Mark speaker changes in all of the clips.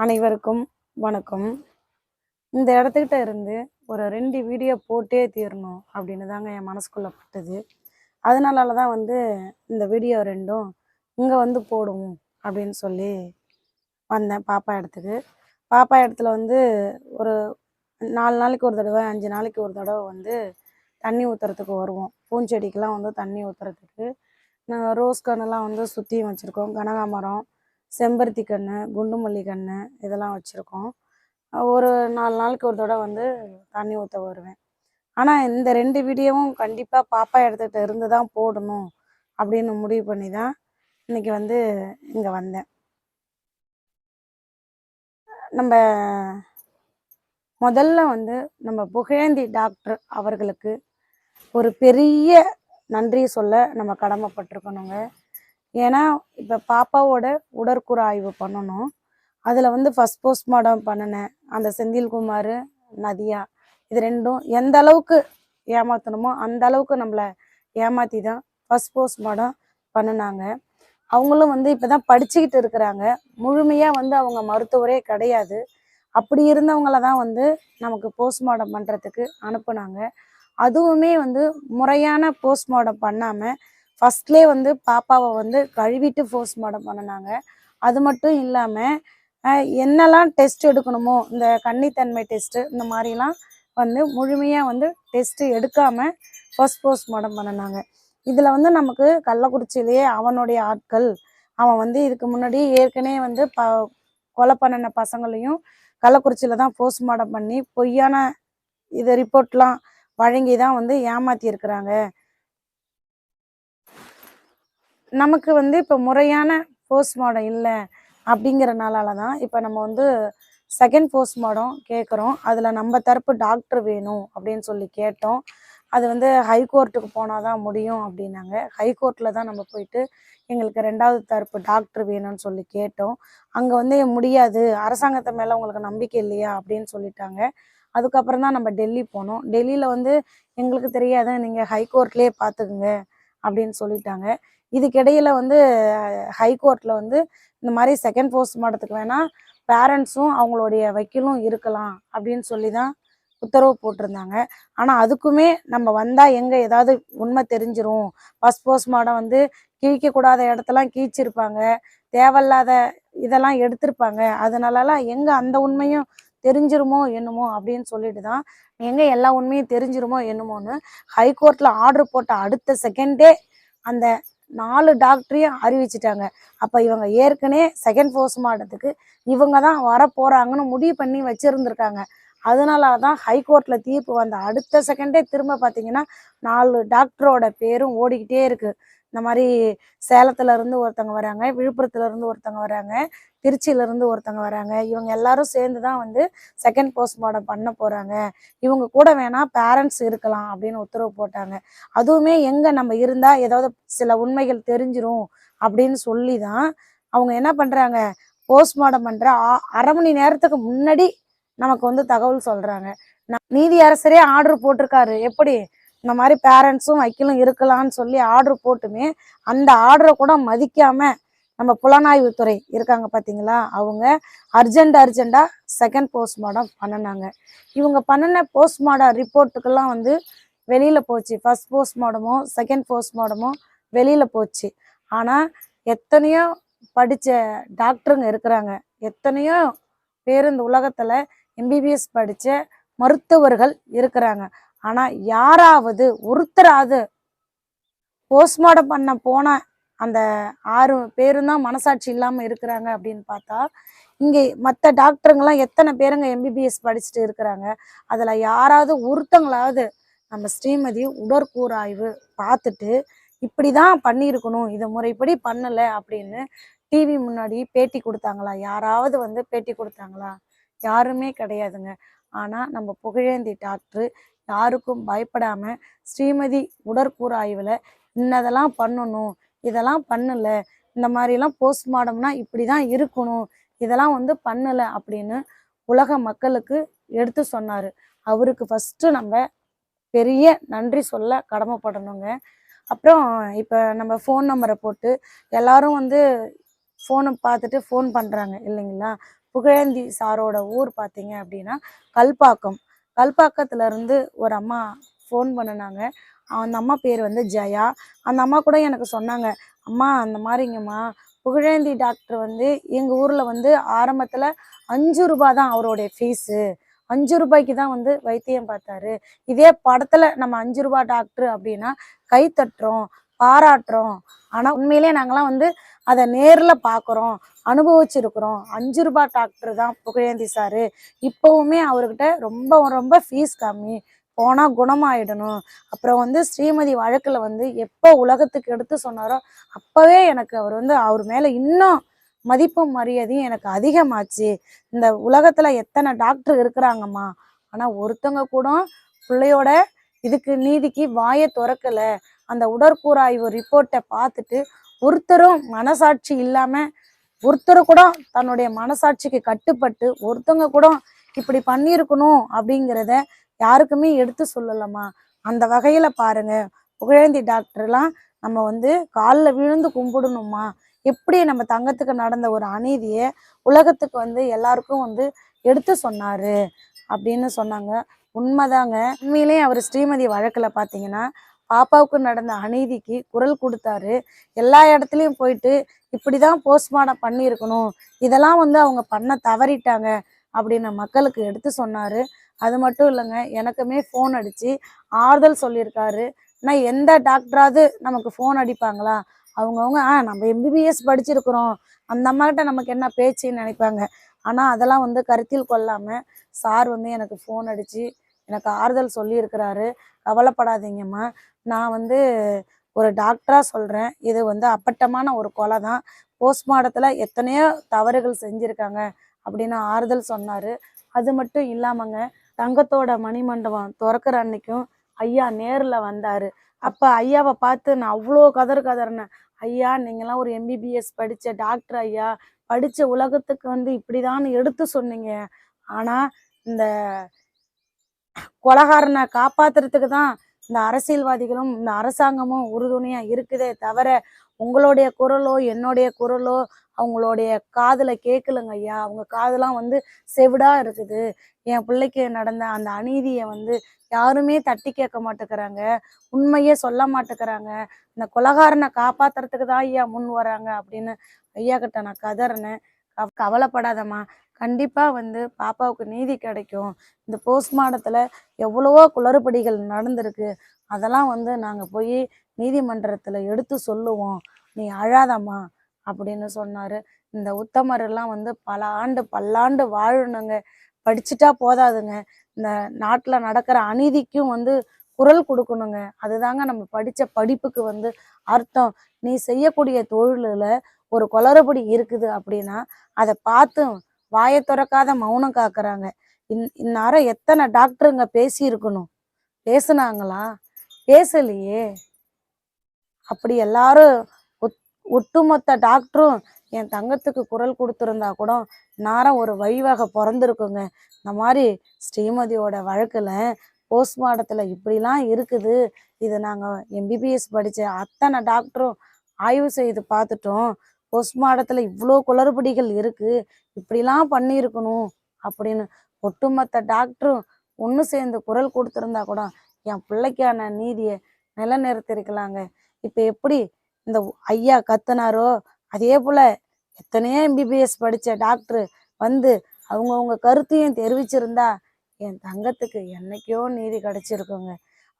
Speaker 1: அனைவருக்கும் வணக்கம். இந்த இடத்துக்கிட்ட இருந்து ஒரு ரெண்டு வீடியோ போட்டே தீரணும் அப்படின்னு தாங்க என் மனசுக்குள்ள பட்டது. அதனால தான் வந்து இந்த வீடியோ ரெண்டும் இங்கே வந்து போடுவோம் அப்படின்னு சொல்லி வந்தேன் பாப்பா இடத்துக்கு. பாப்பா இடத்துல வந்து ஒரு நாலு நாளைக்கு ஒரு தடவை அஞ்சு நாளைக்கு ஒரு தடவை வந்து தண்ணி ஊற்றுறதுக்கு வருவோம். பூஞ்செடிக்கெலாம் வந்து தண்ணி ஊற்றுறதுக்கு நாங்கள் ரோஸ் கன்னெல்லாம் வந்து சுற்றியும் வச்சுருக்கோம். கனகாமரம் செம்பருத்தி கன்று குண்டுமல்லி கன்று இதெல்லாம் வச்சுருக்கோம். ஒரு நாலு நாளுக்கு ஒரு தடவை வந்து தண்ணி ஊற்ற வருவேன். ஆனால் இந்த ரெண்டு வீடியோவும் கண்டிப்பாக பாப்பா இடத்துக்கிட்ட இருந்து தான் போடணும் அப்படின்னு முடிவு பண்ணி தான் இன்னைக்கு வந்து இங்கே வந்தேன். நம்ம முதல்ல வந்து நம்ம புகழேந்தி டாக்டர் அவர்களுக்கு ஒரு பெரிய நன்றி சொல்ல நம்ம கடமைப்பட்டிருக்கணுங்க. ஏன்னா இப்போ பாப்பாவோட உடற்கூறு ஆய்வு பண்ணணும். அதில் வந்து ஃபஸ்ட் போஸ்ட்மார்ட்டம் பண்ணினேன். அந்த செந்தில்குமார் நதியா இது ரெண்டும் எந்த அளவுக்கு ஏமாற்றணுமோ அந்த அளவுக்கு நம்மளை ஏமாற்றி தான் ஃபஸ்ட் போஸ்ட்மார்ட்டம் பண்ணினாங்க. அவங்களும் வந்து இப்போ தான் படிச்சுக்கிட்டு இருக்கிறாங்க. முழுமையாக வந்து அவங்க மருத்துவரே கிடையாது. அப்படி இருந்தவங்கள தான் வந்து நமக்கு போஸ்ட்மார்ட்டம் பண்ணுறதுக்கு அனுப்புனாங்க. அதுவுமே வந்து முறையான போஸ்ட்மார்ட்டம் பண்ணாமல் ஃபர்ஸ்ட்லேயே வந்து பாப்பாவை வந்து கழுவிட்டு போஸ்ட்மார்ட்டம் பண்ணினாங்க. அது மட்டும் இல்லாமல் என்னெல்லாம் டெஸ்ட் எடுக்கணுமோ இந்த கன்னித்தன்மை டெஸ்ட்டு இந்த மாதிரிலாம் வந்து முழுமையாக வந்து டெஸ்ட்டு எடுக்காமல் ஃபர்ஸ்ட் போஸ்ட்மார்ட்டம் பண்ணினாங்க. இதில் வந்து நமக்கு கள்ளக்குறிச்சியிலேயே அவனுடைய ஆட்கள் அவன் வந்து இதுக்கு முன்னாடி ஏற்கனவே வந்து ப கொலை பண்ணின பசங்களையும் கள்ளக்குறிச்சியில் தான் போஸ்ட்மார்ட்டம் பண்ணி பொய்யான இது ரிப்போர்ட்லாம் வழங்கி தான் வந்து ஏமாத்தி இருக்கிறாங்க நமக்கு வந்து இப்போ முறையான போஸ்ட்மார்ட்டம் இல்லை அப்படிங்கிறனால தான் இப்போ நம்ம வந்து செகண்ட் போஸ்ட்மார்ட்டம் கேட்குறோம் அதில் நம்ம தரப்பு டாக்டர் வேணும் அப்படின்னு சொல்லி கேட்டோம். அது வந்து ஹைகோர்ட்டுக்கு போனால் தான் முடியும் அப்படின்னாங்க. ஹைகோர்ட்டில் தான் நம்ம போயிட்டு எங்களுக்கு ரெண்டாவது தரப்பு டாக்டர் வேணும்னு சொல்லி கேட்டோம். அங்கே வந்து முடியாது. அரசாங்கத்தை மேலே உங்களுக்கு நம்பிக்கை இல்லையா அப்படின்னு சொல்லிட்டாங்க. அதுக்கப்புறம் தான் நம்ம டெல்லி போனோம். டெல்லியில் வந்து எங்களுக்கு தெரியாத. நீங்கள் ஹைகோர்ட்லேயே பார்த்துக்குங்க அப்படின்னு சொல்லிட்டாங்க. இதுக்கிடையில் வந்து ஹைகோர்ட்டில் வந்து இந்த மாதிரி செகண்ட் போஸ்ட்மார்ட்டத்துக்கு வேணால் பேரண்ட்ஸும் அவங்களுடைய வக்கீலும் இருக்கலாம் அப்படின்னு சொல்லி தான் உத்தரவு போட்டிருந்தாங்க. ஆனால் அதுக்குமே நம்ம வந்தால் எங்கே ஏதாவது உண்மை தெரிஞ்சிரும்? ஃபஸ்ட் போஸ்ட்மார்ட்டம் வந்து கிழிக்கக்கூடாத இடத்தெல்லாம் கீழ்ச்சிருப்பாங்க. தேவையில்லாத இதெல்லாம் எடுத்திருப்பாங்க. அதனாலலாம் எங்கே அந்த உண்மையும் தெரிஞ்சிருமோ என்னமோ அப்படின்னு சொல்லிட்டு தான் எங்கே எல்லா உண்மையும் தெரிஞ்சிருமோ என்னமோன்னு ஹைகோர்ட்டில் ஆர்டர் போட்ட அடுத்த செகண்டே அந்த நாலு டாக்டரையும் அறிவிச்சிட்டாங்க. அப்போ இவங்க ஏற்கனவே செகண்ட் போஸ்ட்மார்ட்டத்துக்கு இவங்க தான் வர போகிறாங்கன்னு முடிவு பண்ணி வச்சுருந்துருக்காங்க. அதனால தான் ஹைகோர்ட்டில் தீர்ப்பு வந்த அடுத்த செகண்டே திரும்ப பார்த்தீங்கன்னா நாலு டாக்டரோட பேரும் ஓடிக்கிட்டே இருக்குது இந்த மாதிரி சேலத்துல இருந்து ஒருத்தவங்க வராங்க விழுப்புரத்துல இருந்து ஒருத்தவங்க வராங்க. திருச்சியிலேருந்து ஒருத்தங்க ஒருத்தவங்க வராங்க. இவங்க எல்லாரும் சேர்ந்து தான் வந்து செகண்ட் போஸ்ட்மார்ட்டம் பண்ண போகிறாங்க இவங்க கூட வேணால் பேரண்ட்ஸ் இருக்கலாம் அப்படின்னு உத்தரவு போட்டாங்க. அதுவுமே எங்கே நம்ம இருந்தால் ஏதாவது சில உண்மைகள் தெரிஞ்சிரும் அப்படின்னு சொல்லி தான் அவங்க என்ன பண்ணுறாங்க போஸ்ட்மார்ட்டம் பண்ணுற அரை மணி நேரத்துக்கு முன்னாடி நமக்கு வந்து தகவல் சொல்கிறாங்க ந- நீதி அரசரே ஆர்டர் போட்டிருக்காரு. எப்படி? இந்த மாதிரி பேரண்ட்ஸும் வக்கீலும் இருக்கலாம்னு சொல்லி ஆர்டர் போட்டுமே அந்த ஆர்டரை கூட மதிக்காமல் நம்ம புலனாய்வுத்துறை இருக்காங்க பார்த்தீங்களா அவங்க அர்ஜெண்ட் அர்ஜெண்டாக செகண்ட் போஸ்ட்மார்டம் பண்ணினாங்க. இவங்க பண்ணின போஸ்ட்மார்டம் ரிப்போர்ட்டுக்கெல்லாம் வந்து வெளியில் போச்சு. ஃபர்ஸ்ட் போஸ்ட்மார்ட்டமோ செகண்ட் போஸ்ட்மார்ட்டமோ வெளியில் போச்சு. ஆனால் எத்தனையோ படித்த டாக்டருங்க இருக்கிறாங்க. எத்தனையோ பேர் இந்த உலகத்தில் எம்பிபிஎஸ் படித்த மருத்துவர்கள் இருக்கிறாங்க. ஆனால் யாராவது ஒருத்தராவது போஸ்ட்மார்டம் பண்ண போன அந்த ஆறு பேரும் தான் மனசாட்சி இல்லாமல் இருக்கிறாங்க அப்படின்னு பார்த்தா இங்கே மற்ற டாக்டருங்கெல்லாம் எத்தனை பேருங்க எம்பிபிஎஸ் படிச்சுட்டு இருக்கிறாங்க? அதில் யாராவது ஒருத்தங்களாவது நம்ம ஸ்ரீமதி உடற்கூறாய்வு பார்த்துட்டு இப்படி தான் பண்ணியிருக்கணும் இதை முறைப்படி பண்ணலை அப்படின்னு டிவி முன்னாடி பேட்டி கொடுத்தாங்களா? யாராவது வந்து பேட்டி கொடுத்தாங்களா? யாருமே கிடையாதுங்க. ஆனால் நம்ம புகழேந்தி டாக்டர் யாருக்கும் பயப்படாமல் ஸ்ரீமதி உடற்கூறாய்வில் இன்னதெல்லாம் பண்ணணும் இதெல்லாம் பண்ணல. இந்த மாதிரிலாம் போஸ்ட்மார்ட்டம்னா இப்படி தான் இருக்கணும். இதெல்லாம் வந்து பண்ணல அப்படின்னு உலக மக்களுக்கு எடுத்து சொன்னார். அவருக்கு ஃபர்ஸ்ட் நம்ம பெரிய நன்றி சொல்ல கடமைப்படணுங்க. அப்புறம் இப்போ நம்ம ஃபோன் நம்பரை போட்டு எல்லாரும் வந்து ஃபோனை பார்த்துட்டு ஃபோன் பண்ணுறாங்க இல்லைங்களா? புகழேந்தி சாரோட ஊர் பார்த்தீங்க அப்படின்னா கல்பாக்கம். கல்பாக்கத்துல இருந்து ஒரு அம்மா ஃபோன் பண்ணினாங்க. அந்த அம்மா பேர் வந்து ஜெயா. அந்த அம்மா கூட எனக்கு சொன்னாங்க அம்மா அந்த மாதிரிங்கம்மா புகழேந்தி டாக்டர் வந்து எங்கள் ஊரில் வந்து ஆரம்பத்தில் அஞ்சு ரூபா தான் அவருடைய ஃபீஸு. அஞ்சு ரூபாய்க்கு தான் வந்து வைத்தியம் பார்த்தாரு. இதே படத்தில் நம்ம அஞ்சு ரூபா டாக்டர் அப்படின்னா கை தட்டுறோம் பாராட்டுறோம். ஆனால் உண்மையிலே நாங்களாம் வந்து அதை நேரில் பார்க்குறோம் அனுபவிச்சிருக்கிறோம். அஞ்சு ரூபா டாக்டர் தான் புகழேந்தி சாரு. இப்போவுமே அவர்கிட்ட ரொம்ப ரொம்ப ஃபீஸ் கம்மி. போனால் குணமாயிடணும். அப்புறம் வந்து ஸ்ரீமதி வழக்கில் வந்து எப்போ உலகத்துக்கு எடுத்து சொன்னாரோ அப்போவே எனக்கு அவர் வந்து அவர் மேலே இன்னும் மதிப்பும் மரியாதையும் எனக்கு அதிகமாச்சு. இந்த உலகத்தில் எத்தனை டாக்டர் இருக்கிறாங்கம்மா? ஆனால் ஒருத்தவங்க கூட பிள்ளையோட இதுக்கு நீதிக்கு வாயை திறக்கல. அந்த உடற்கூறாய்வு ரிப்போர்ட்டை பார்த்துட்டு ஒருத்தரும் மனசாட்சி இல்லாமல் ஒருத்தர் கூட தன்னுடைய மனசாட்சிக்கு கட்டுப்பட்டு ஒருத்தவங்க கூட இப்படி பண்ணியிருக்கணும் அப்படிங்கிறத யாருக்குமே எடுத்து சொல்லலாமா அந்த வகையில பாருங்க. புகழேந்தி டாக்டர்லாம் நம்ம வந்து காலில் விழுந்து கும்பிடணுமா எப்படி நம்ம தங்கத்துக்கு நடந்த ஒரு அநீதியை உலகத்துக்கு வந்து எல்லாருக்கும் வந்து எடுத்து சொன்னாரு அப்படின்னு சொன்னாங்க. உண்மைதாங்க. உண்மையிலே அவர் ஸ்ரீமதி வழக்கில் பார்த்தீங்கன்னா பாப்பாவுக்கு நடந்த அநீதிக்கு குரல் கொடுத்தாரு. எல்லா இடத்துலையும் போயிட்டு இப்படி தான் போஸ்ட்மார்ட்டம் பண்ணியிருக்கணும். இதெல்லாம் வந்து அவங்க பண்ண தவறிட்டாங்க அப்படின்னு மக்களுக்கு எடுத்து சொன்னார். அது மட்டும் இல்லைங்க எனக்குமே ஃபோன் அடித்து ஆறுதல் சொல்லியிருக்காரு. நான் எந்த டாக்டராவது நமக்கு ஃபோன் அடிப்பாங்களா? அவங்கவுங்க ஆ நம்ம எம்பிபிஎஸ் படிச்சிருக்கிறோம். அந்த அம்மாக்கிட்ட நமக்கு என்ன பேச்சுன்னு நினைப்பாங்க. ஆனால் அதெல்லாம் வந்து கருத்தில் கொள்ளாமல் சார் வந்து எனக்கு ஃபோன் அடித்து எனக்கு ஆறுதல் சொல்லியிருக்கிறாரு. கவலைப்படாதீங்கம்மா. நான் வந்து ஒரு டாக்டராக சொல்கிறேன் இது வந்து அப்பட்டமான ஒரு கொலை தான். போஸ்ட்மார்ட்டத்தில் எத்தனையோ தவறுகள் செஞ்சுருக்காங்க அப்படின்னு ஆறுதல் சொன்னார். அது மட்டும் இல்லாமங்க தங்கத்தோட மணிமண்டபம் திறக்கிற அன்னைக்கும் ஐயா நேரில் வந்தார். அப்போ ஐயாவை பார்த்து நான் அவ்வளோ கதறு கதறினேன். ஐயா நீங்களாம் ஒரு எம்பிபிஎஸ் படித்த டாக்டர் ஐயா. படித்த உலகத்துக்கு வந்து இப்படிதான் எடுத்து சொன்னீங்க. ஆனால் இந்த கொலகாரனை காப்பாத்துறதுக்கு தான் இந்த அரசியல்வாதிகளும் இந்த அரசாங்கமும் உறுதுணையா இருக்குதே தவிர உங்களுடைய குரலோ என்னுடைய குரலோ அவங்களுடைய காதில் கேட்கலங்க ஐயா. அவங்க காதெல்லாம் வந்து செவிடாக இருக்குது. என் பிள்ளைக்கு நடந்த அந்த அநீதியை வந்து யாருமே தட்டி கேட்க மாட்டேங்கிறாங்க. உண்மையே சொல்ல மாட்டேங்கிறாங்க. இந்த கொலகாரனை காப்பாத்துறதுக்கு தான் ஐயா முன் வராங்க அப்படின்னு ஐயா கிட்ட நான் கதறினேன். கவலைப்படாதம்மா. கண்டிப்பாக வந்து பாப்பாவுக்கு நீதி கிடைக்கும். இந்த போஸ்ட்மார்ட்டத்தில் எவ்வளவோ குளறுபடிகள் நடந்திருக்கு. அதெல்லாம் வந்து நாங்கள் போய் நீதிமன்றத்தில் எடுத்து சொல்லுவோம். நீ அழாதம்மா. அப்படின்னு சொன்னாரு. இந்த உத்தமர் எல்லாம் வந்து பல ஆண்டு பல்லாண்டு வாழணுங்க. படிச்சுட்டா போதாதுங்க. இந்த நாட்டுல நடக்கிற அநீதிக்கும் வந்து குரல் கொடுக்கணுங்க. அதுதாங்க நம்ம படிச்ச படிப்புக்கு வந்து அர்த்தம். நீ செய்யக்கூடிய தொழிலில் ஒரு குளறுபடி இருக்குது அப்படின்னா அதை பார்த்து வாயை திறக்காத மௌனம் காக்குறாங்க. இன் இந்நேரம் எத்தனை டாக்டருங்க பேசியிருக்கணும்? பேசுனாங்களா? பேசலையே. அப்படி எல்லாரும் ஒட்டுமொத்த டாக்டரும் என் தங்கத்துக்கு குரல் கொடுத்துருந்தா கூட நேரம் ஒரு வழிவகை பிறந்திருக்குங்க. இந்த மாதிரி ஸ்ரீமதியோட வழக்கில் போஸ்ட்மார்ட்டத்தில் இப்படிலாம் இருக்குது. இது நாங்கள் எம்பிபிஎஸ் படித்த அத்தனை டாக்டரும் ஆய்வு செய்து பார்த்துட்டோம். போஸ்ட்மார்ட்டத்தில் இவ்வளோ குளறுபடிகள் இருக்குது இப்படிலாம் பண்ணியிருக்கணும் அப்படின்னு ஒட்டுமொத்த டாக்டரும் ஒன்று சேர்ந்து குரல் கொடுத்துருந்தா கூட என் பிள்ளைக்கான நீதியை நிலைநிறுத்திருக்கலாங்க இப்போ எப்படி இந்த ஐயா கத்துனாரோ? அதே போல் எத்தனையோ எம்பிபிஎஸ் படித்த டாக்டர் வந்து அவங்கவுங்க கருத்தையும் தெரிவிச்சிருந்தா என் தங்கத்துக்கு என்னைக்கோ நீதி கிடைச்சிருக்குங்க.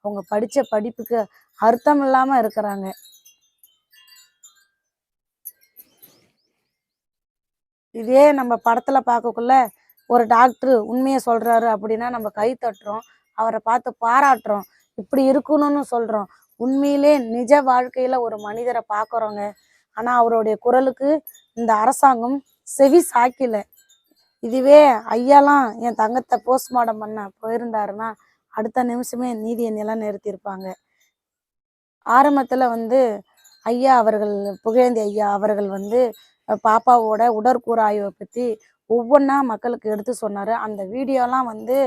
Speaker 1: அவங்க படித்த படிப்புக்கு அர்த்தம் இல்லாமல் இருக்கிறாங்க. இதே நம்ம படத்தில் பார்க்கக்குள்ள ஒரு டாக்டர் உண்மையை சொல்கிறாரு அப்படின்னா நம்ம கை தட்டுறோம் அவரை பார்த்து பாராட்டுறோம் இப்படி இருக்கணும்னு சொல்கிறோம் உண்மையிலே நிஜ வாழ்க்கையில் ஒரு மனிதரை பார்க்குறோங்க ஆனால் அவருடைய குரலுக்கு இந்த அரசாங்கம் செவி சாக்கில இதுவே ஐயாலாம் என் தங்கத்தை போஸ்ட்மார்ட்டம் பண்ண போயிருந்தாருன்னா அடுத்த நிமிஷமே நீதியை நிலைநிறுத்தியிருப்பாங்க. ஆரம்பத்தில் வந்து ஐயா அவர்கள் புகழேந்தி ஐயா அவர்கள் வந்து பாப்பாவோட உடற்கூறு ஆய்வை பற்றி ஒவ்வொன்றா மக்களுக்கு எடுத்து சொன்னார். அந்த வீடியோலாம் வந்து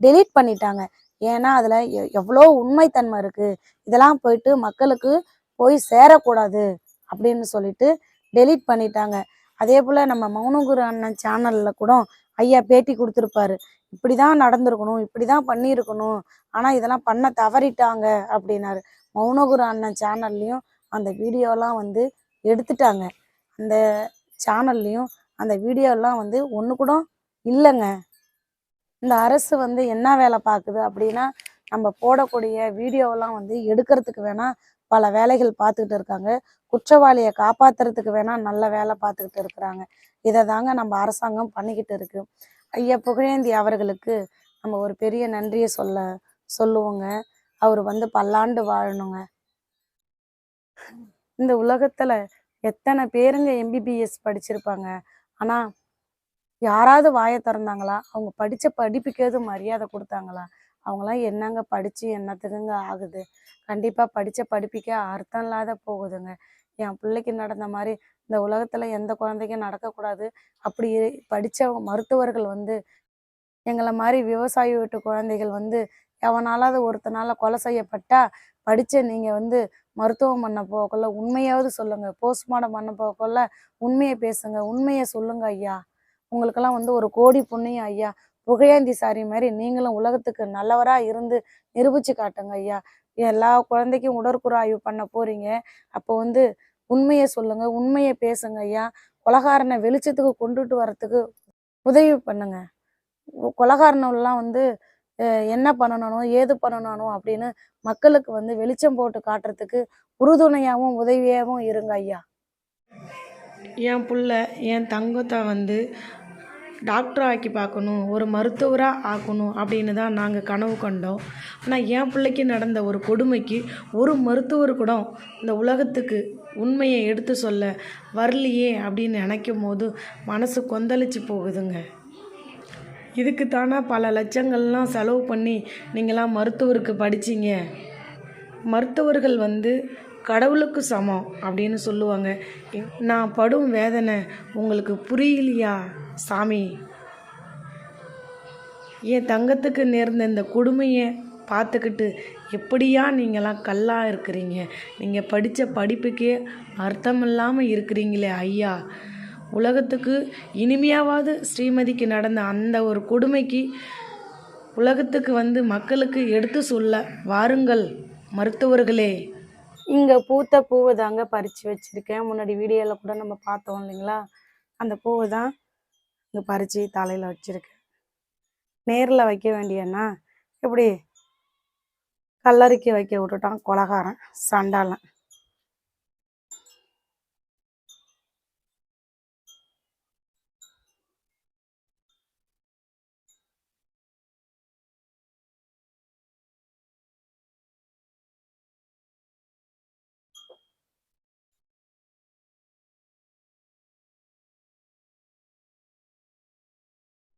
Speaker 1: டெலீட் பண்ணிட்டாங்க. ஏன்னா அதில் எவ்வளோ உண்மைத்தன்மை இருக்குது இதெல்லாம் போயிட்டு மக்களுக்கு போய் சேரக்கூடாது அப்படின்னு சொல்லிட்டு டெலீட் பண்ணிட்டாங்க. அதே போல் நம்ம மௌனகுரு அண்ணன் சேனலில் கூட ஐயா பேட்டி கொடுத்துருப்பாரு. இப்படி தான் நடந்திருக்கணும் இப்படி தான் பண்ணியிருக்கணும். ஆனால் இதெல்லாம் பண்ண தவறிட்டாங்க அப்படின்னாரு. மௌனகுரு அண்ணன் சேனல்லையும் அந்த வீடியோலாம் வந்து எடுத்துட்டாங்க. அந்த சேனல்லையும் அந்த வீடியோலாம் வந்து ஒன்று கூட இல்லைங்க. இந்த அரசு வந்து என்ன வேலை பார்க்குது அப்படின்னா நம்ம போடக்கூடிய வீடியோவெல்லாம் வந்து எடுக்கிறதுக்கு வேணா பல வேலைகள் பார்த்துக்கிட்டு இருக்காங்க. குற்றவாளியை காப்பாற்றுறதுக்கு வேணா நல்ல வேலை பார்த்துக்கிட்டு இருக்கிறாங்க. இதை தாங்க நம்ம அரசாங்கம் பண்ணிக்கிட்டு இருக்கு. ஐயா புகழேந்தி அவர்களுக்கு நம்ம ஒரு பெரிய நன்றியை சொல்ல சொல்லுவோங்க. அவர் வந்து பல்லாண்டு வாழணுங்க. இந்த உலகத்தில் எத்தனை பேருங்க எம்பிபிஎஸ் படிச்சிருப்பாங்க. ஆனால் யாராவது வாயை திறந்தாங்களா? அவங்க படித்த படிப்புக்கேது மரியாதை கொடுத்தாங்களா? அவங்களாம் என்னங்க படித்து என்னத்துக்குங்க ஆகுது? கண்டிப்பாக படித்த படிப்புக்கே அர்த்தம் இல்லாத போகுதுங்க. என் பிள்ளைக்கு நடந்த மாதிரி இந்த உலகத்தில் எந்த குழந்தைக்கும் நடக்கக்கூடாது. அப்படி படித்த மருத்துவர்கள் வந்து எங்களை மாதிரி விவசாயி வீட்டு குழந்தைகள் வந்து எவனாலாவது ஒருத்தனால கொலை செய்யப்பட்டா படித்த நீங்கள் வந்து மருத்துவம் பண்ண போகக்குள்ள உண்மையாவது சொல்லுங்கள் போஸ்ட்மார்ட்டம் பண்ண போகக்குள்ள உண்மையை பேசுங்க. உண்மையை சொல்லுங்க ஐயா. உங்களுக்கெல்லாம் வந்து ஒரு கோடி புண்ணியம் ஐயா புகையாந்தி சாரி மாதிரி நீங்களும் உலகத்துக்கு நல்லவராக இருந்து நிரூபிச்சு காட்டுங்க ஐயா. எல்லா குழந்தைக்கும் உடற்குறாய்வு ஆய்வு பண்ண போறீங்க. அப்போ வந்து உண்மையை சொல்லுங்க உண்மையை பேசுங்க ஐயா. கொலகாரனை வெளிச்சத்துக்கு கொண்டுட்டு வரத்துக்கு உதவி பண்ணுங்க. கொலகாரனெல்லாம் வந்து என்ன பண்ணணும் ஏது பண்ணணும் அப்படின்னு மக்களுக்கு வந்து வெளிச்சம் போட்டு காட்டுறதுக்கு உறுதுணையாகவும் உதவியாகவும் இருங்க ஐயா.
Speaker 2: என் புள்ள என் தங்கத்தை வந்து டாக்டர் ஆக்கி பார்க்கணும் ஒரு மருத்துவராக ஆக்கணும் அப்படின்னு தான் நாங்கள் கனவு கண்டோம். ஆனால் என் பிள்ளைக்கு நடந்த ஒரு கொடுமைக்கு ஒரு மருத்துவர் கூட இந்த உலகத்துக்கு உண்மையை எடுத்து சொல்ல வரலையே அப்படின்னு நினைக்கும் போது மனசு கொந்தளிச்சு போகுதுங்க. இதுக்கு தானே பல லட்சங்கள்லாம் செலவு பண்ணி நீங்களாம் மருத்துவருக்கு படிச்சீங்க. மருத்துவர்கள் வந்து கடவுளுக்கு சமம் அப்படின்னு சொல்லுவாங்க. நான் படும் வேதனை உங்களுக்கு புரியலையா? சாமி என் தங்கத்துக்கு நேர்ந்த இந்த கொடுமையை பார்த்துக்கிட்டு எப்படியா நீங்களாம் கல்லாக இருக்கிறீங்க? நீங்கள் படித்த படிப்புக்கே அர்த்தம் இல்லாமல் இருக்கிறீங்களே ஐயா. உலகத்துக்கு இனிமையாவது ஸ்ரீமதிக்கு நடந்த அந்த ஒரு கொடுமைக்கு உலகத்துக்கு வந்து மக்களுக்கு எடுத்து சொல்ல வாருங்கள் மருத்துவர்களே.
Speaker 1: இங்கே பூத்த பூவை தாங்க பறித்து வச்சுருக்கேன். முன்னாடி வீடியோவில் கூட நம்ம பார்த்தோம் இல்லைங்களா? அந்த பூவை தான் இங்கே பறித்து தலையில் வச்சிருக்கேன் நேரில் வைக்க வேண்டியன்னா இப்படி கல்லறைக்கு வைக்க விட்டுட்டான் கொலகாரன் சண்டாளன்.